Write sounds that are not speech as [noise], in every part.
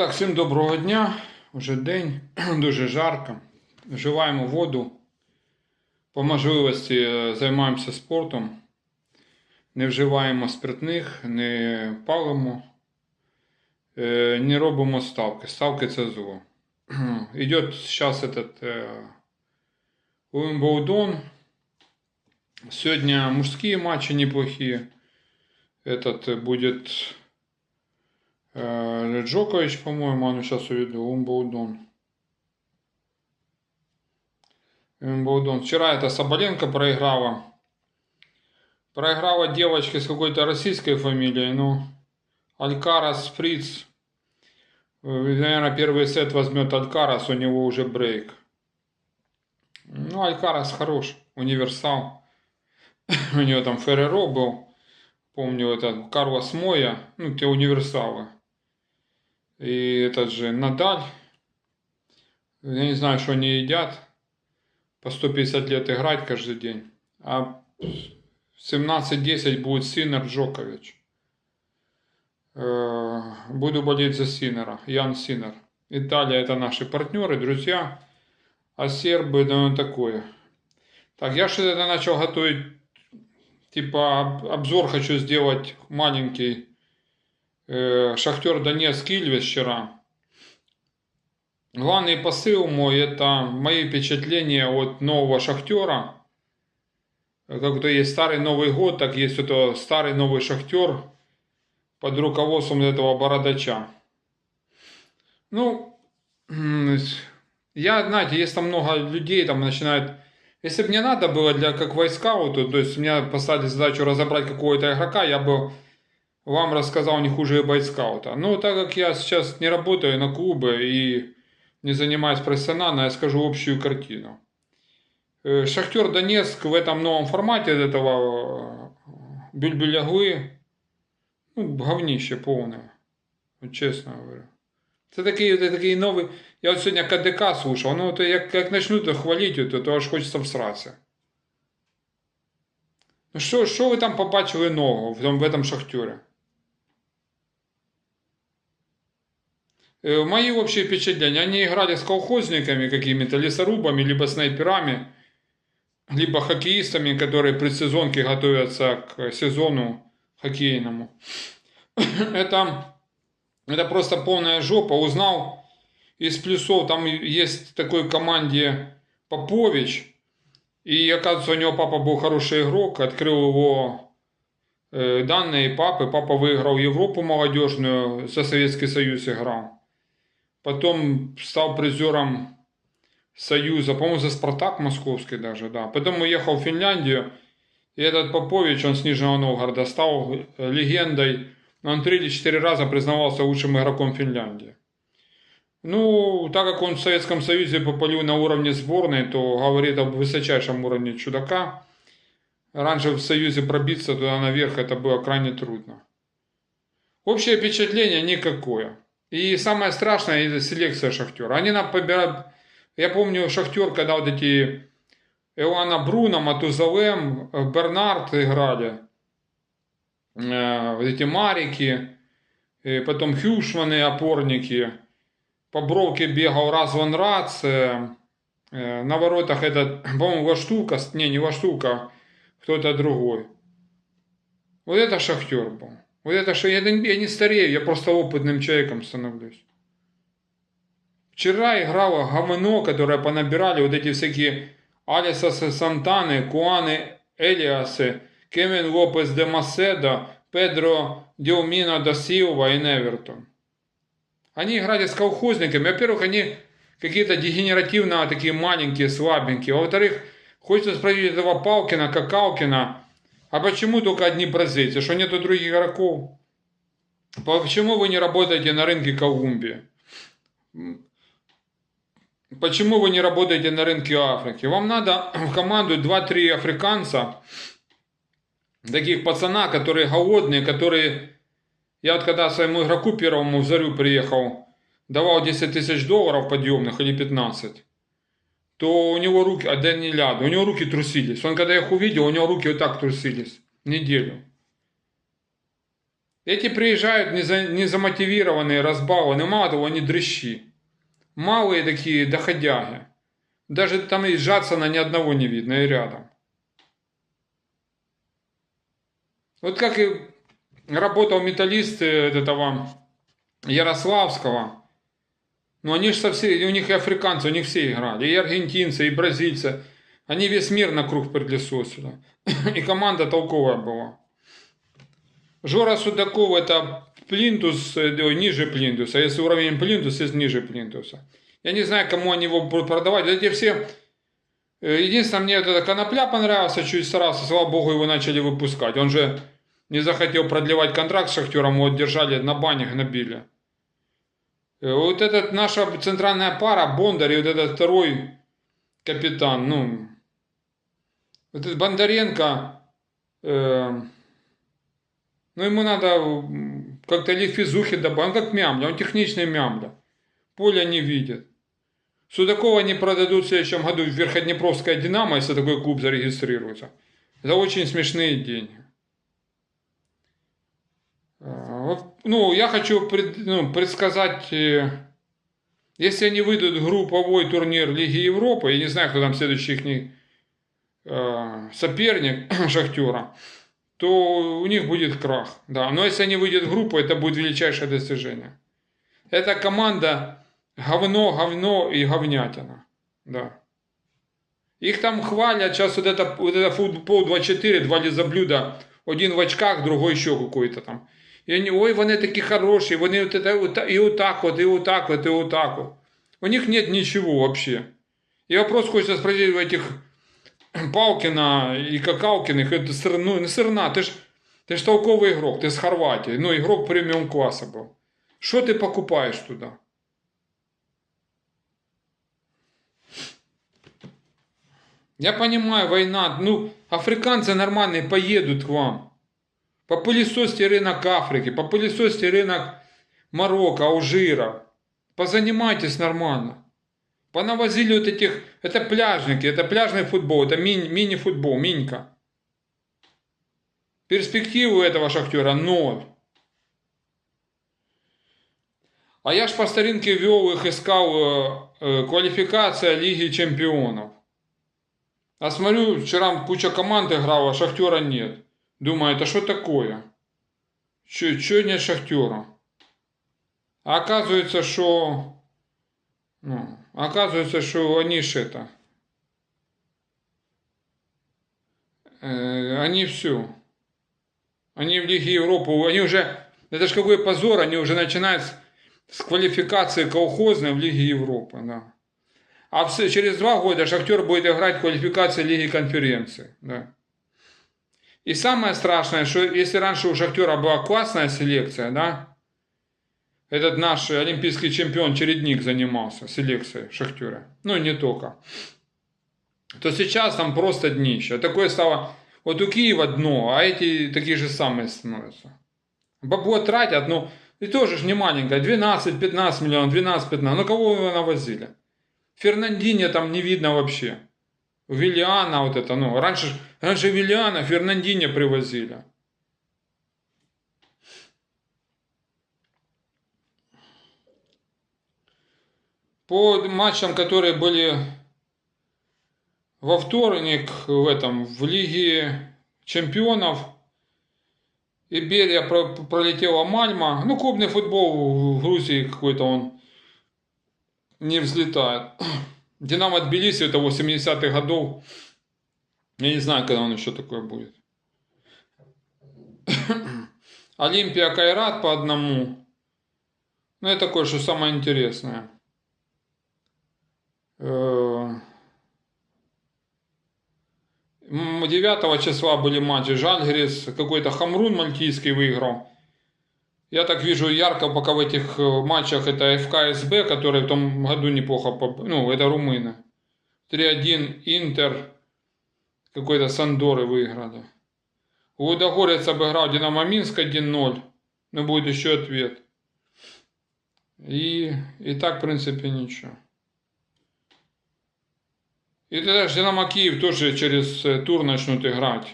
Так, всім доброго дня. Уже день, [clears throat] дуже жарко. Вживаємо воду. По можливості е, займаємося спортом. Не вживаємо спиртних, не палимо, е, не робимо ставки. Ставки це зло. [clears throat] Идет сейчас этот э, Уимблдон. Сегодня мужские матчи неплохие. Этот э, будет Э, Джокович, по-моему, а сейчас уведу, Умболдон. Умболдон. Вчера это Соболенко проиграла. Проиграла девочка с какой-то российской фамилией, ну, Алькарас Фриц. Наверное, первый сет возьмет Алькарас, у него уже брейк. Ну, Алькарас хорош, универсал. [coughs] У него там Ферреро был. Помню, это Карлос Моя, ну, те универсалы. И этот же Надаль. Я не знаю, что они едят. По 150 лет играть каждый день. А в 17-10 будет Синер Джокович. Э, Буду болеть за Синера. Ян Синер. Италия это наши партнеры, друзья. А сербы, да ну такое. Так, я что-то начал готовить. Типа об- обзор хочу сделать маленький Шахтер Донецк Ильвес вчера. Главный посыл мой это мои впечатления от нового Шахтера. Как то есть старый Новый год, так есть это старый новый Шахтер под руководством этого бородача. Ну, [clears throat] я, знаете, есть там много людей, там начинают... Если бы мне надо было для как войскауту, то есть меня поставили задачу разобрать какого-то игрока, я бы вам рассказал не хуже и бойскаута. Но так как я сейчас не работаю на клубы и не занимаюсь профессионально, я скажу общую картину. Э, Шахтер Донецк в этом новом формате этого э, бюльбюляглы, ну, говнище полное, вот честно говорю. Це такий, це такий новий. Я от сьогодні КДК слушав, ну то як, як почнуть хвалити, то, то аж хочеться всратися. Ну що, що ви там побачили нового в, в этом шахтері? Мои общие впечатления, они играли с колхозниками какими-то, лесорубами, либо снайперами, либо хоккеистами, которые предсезонке готовятся к сезону хоккейному. [coughs] Это, это просто полная жопа. Узнал из плюсов, там есть такой команде Попович, и оказывается, у него папа был хороший игрок, открыл его э, данные папы. Папа выиграл Европу молодежную, за Советский Союз играл. Потом стал призером Союза, по-моему, за Спартак московский даже, да. Потом уехал в Финляндию, и этот Попович, он с Нижнего Новгорода, стал легендой. Он три или четыре раза признавался лучшим игроком Финляндии. Ну, так как он в Советском Союзе попалил на уровне сборной, то говорит об высочайшем уровне чудака. Раньше в Союзе пробиться туда наверх это было крайне трудно. Общее впечатление никакое. И самое страшное это селекция Шахтера. Они нам побирают... Я помню Шахтер, когда вот эти Элана Бруно, Матузалем, Бернард играли. Э, Вот эти Марики, э, потом Хюшманы, опорники. По бровке бегал Разван Рац. э, э, На воротах этот, [coughs] по-моему, Ваштука, не, не Ваштука, кто-то другой. Вот это Шахтер был. Вот это что я, не- я не старею, я просто опытным человеком становлюсь. Вчера играло говно, которое понабирали вот эти всякие Алиса Сантаны, Куаны Элиасы, Кевин Лопес де Маседо, Педро Диомино да Силва и Невертон. Они играли с колхозниками. Во-первых, они какие-то дегенеративно такие маленькие, слабенькие. Во-вторых, хочется спросить этого Палкина, Какалкина, а почему только одни бразильцы? Что нету других игроков? Почему вы не работаете на рынке Колумбии? Почему вы не работаете на рынке Африки? Вам надо в команду 2-3 африканца, таких пацана, которые голодные, которые... Я вот когда своему игроку первому в Зарю приехал, давал 10 тысяч долларов подъемных или 15, то у него руки, а да не ляд, у него руки трусились. Он когда их увидел, у него руки вот так трусились неделю. Эти приезжают неза- незамотивированные, разбалованные, мало того, они дрыщи. Малые такие доходяги. Даже там и Жадсона ни одного не видно, и рядом. Вот как и работал металлист э, этого Ярославского. Ну, они же совсем, у них и африканцы, у них все играли. И аргентинцы, и бразильцы. Они весь мир на круг пылесосили. [coughs] И команда толковая была. Жора Судаков это плинтус, э, ниже плинтуса. Если уровень плинтуса, есть ниже плинтуса. Я не знаю, кому они его будут продавать. Эти все... э, Единственное, мне вот эта конопля понравился, чуть старался, слава богу, его начали выпускать. Он же не захотел продлевать контракт с Шахтером, его держали на бане, гнобили. Э, Вот этот наша центральная пара, Бондарь и вот этот второй капитан, ну, вот этот Бондаренко, э, ну, ему надо как-то или физухи добавить, он как мямля, он техничный мямля. Поля не видит. Судакова не продадут в следующем году в Верходнепровская Динамо, если такой клуб зарегистрируется. За очень смешные деньги. А, вот, Ну, я хочу пред- ну, предсказать, э, если они выйдут в групповой турнир Лиги Европы, я не знаю, кто там следующий их соперник [clears throat] Шахтера, то у них будет крах. Да. Но если они выйдут в группу, это будет величайшее достижение. Эта команда говно, говно и говнятина. Да. Их там хвалят, сейчас вот это, вот это футбол 24, два лизоблюда, один в очках, другой еще какой-то там. І вони, ой, вони такі хороші, вони от это, вот, и вот так вот, и вот так вот, и вот так вот. У них нет ничего вообще. И вопрос хочется спросить у этих [clears throat] Палкина и Какалкиных, это сыр, ну, не сырна, ты ж, ты ж толковый игрок, ты с Хорватии, ну, игрок премиум класса был. Что ты покупаешь туда? Я понимаю, война, ну, африканцы нормальные поедут к вам. Попылесосьте рынок Африки, попылесосьте рынок Марокко, Алжира. Позанимайтесь нормально. Понавозили вот этих, это пляжники, это пляжный футбол, это ми- мини-футбол, минька. Перспективу этого шахтера ноль. А я ж по старинке вел их, искал э, э, квалификация Лиги Чемпионов. А смотрю, вчера куча команд играла, Шахтера нет. Думаю, это что такое? Че нет Шахтера? А оказывается, что... Ну, оказывается, что они ж это... э, они все. Они в Лиге Европы, они уже... Это ж какой позор, они уже начинают с, с квалификации колхозной в Лиге Европы, да. А в через два года Шахтер будет играть в квалификации Лиги Конференции, да. И самое страшное, что если раньше у Шахтера была классная селекция, да, этот наш олимпийский чемпион Чередник занимался селекцией в Шахтере, ну не только, то сейчас там просто днище. Такое стало, вот у Киева дно, а эти такие же самые становятся. Бабло тратят, ну, и тоже ж не маленькое, 12-15 миллионов, 12-15, ну кого вы навозили? Фернандине там не видно вообще. Виллиана вот это, ну, раньше, раньше Виллиана Фернандине привозили. По матчам, которые были во вторник в этом, в Лиге Чемпионов, Иберия про- пролетела Мальма. Ну, клубный футбол в Грузии какой-то он не взлетает. Динамо Тбилиси, это 80-х годов. Я не знаю, когда он еще такое будет. [coughs] Олимпия Кайрат по одному. Ну, это такое, что самое интересное. Э, 9 числа были матчи. Жальгерис, какой-то Хамрун мальтийский выиграл. Я так вижу ярко пока в этих э, матчах это ФКСБ, который в том году неплохо, поп- ну, это румыны. 3-1 Интер, какой-то Сандоры выиграли. Лудогорец обыграл Динамо Минск 1-0, но будет еще ответ. И, и так, в принципе, ничего. И тогда же Динамо Киев тоже через э, тур начнут играть.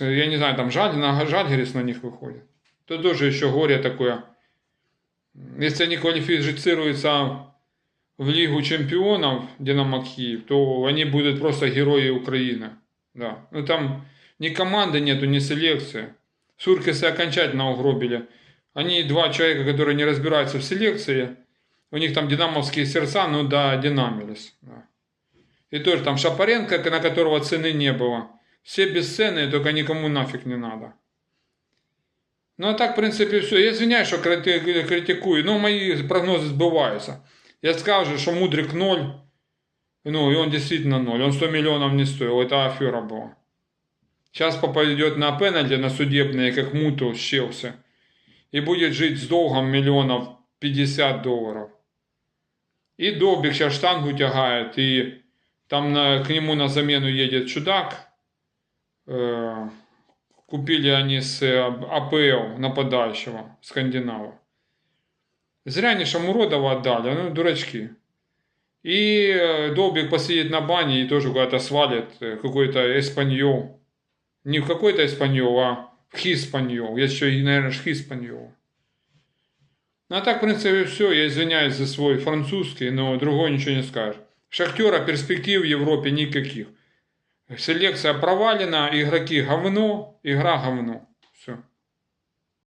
Я не знаю, там Жаль, на Жальгерис на них выходит. То тоже еще горе такое. Если они квалифицируются в Лигу чемпионов Динамо Киев, то они будут просто герои Украины. Да. Ну там ни команды нету, ни селекции. Суркисы окончательно угробили. Они два человека, которые не разбираются в селекции. У них там динамовские сердца, ну да, динамились. Да. И тоже там Шапаренко, на которого цены не было. Все бесценные, только никому нафиг не надо. Ну а так, в принципе, все. Я что крити- критикую, но мои прогнозы сбываются. Я скажу, что Мудрик ноль, ну и он действительно ноль. Он 100 миллионов не стоил, это афера была. Сейчас попадет на пенальти, на судебные, как Муту с Челси. И будет жить с долгом миллионов 50 долларов. И Добик сейчас штангу тягает, и там на, к нему на замену едет чудак. Э, купили они с э, АПЛ нападающего, скандинава. Зря они Шамуродова отдали, ну дурачки. И э, Добик посидит на бане и тоже куда-то свалит э, какой-то эспаньол. Не в какой-то эспаньол, а в хиспаньол. Есть еще и, наверное, хиспаньол. Ну а так, в принципе, все. Я извиняюсь за свой французский, но другой ничего не скажешь. Шахтера перспектив в Европе никаких. Селекция провалена, игроки говно, игра говно.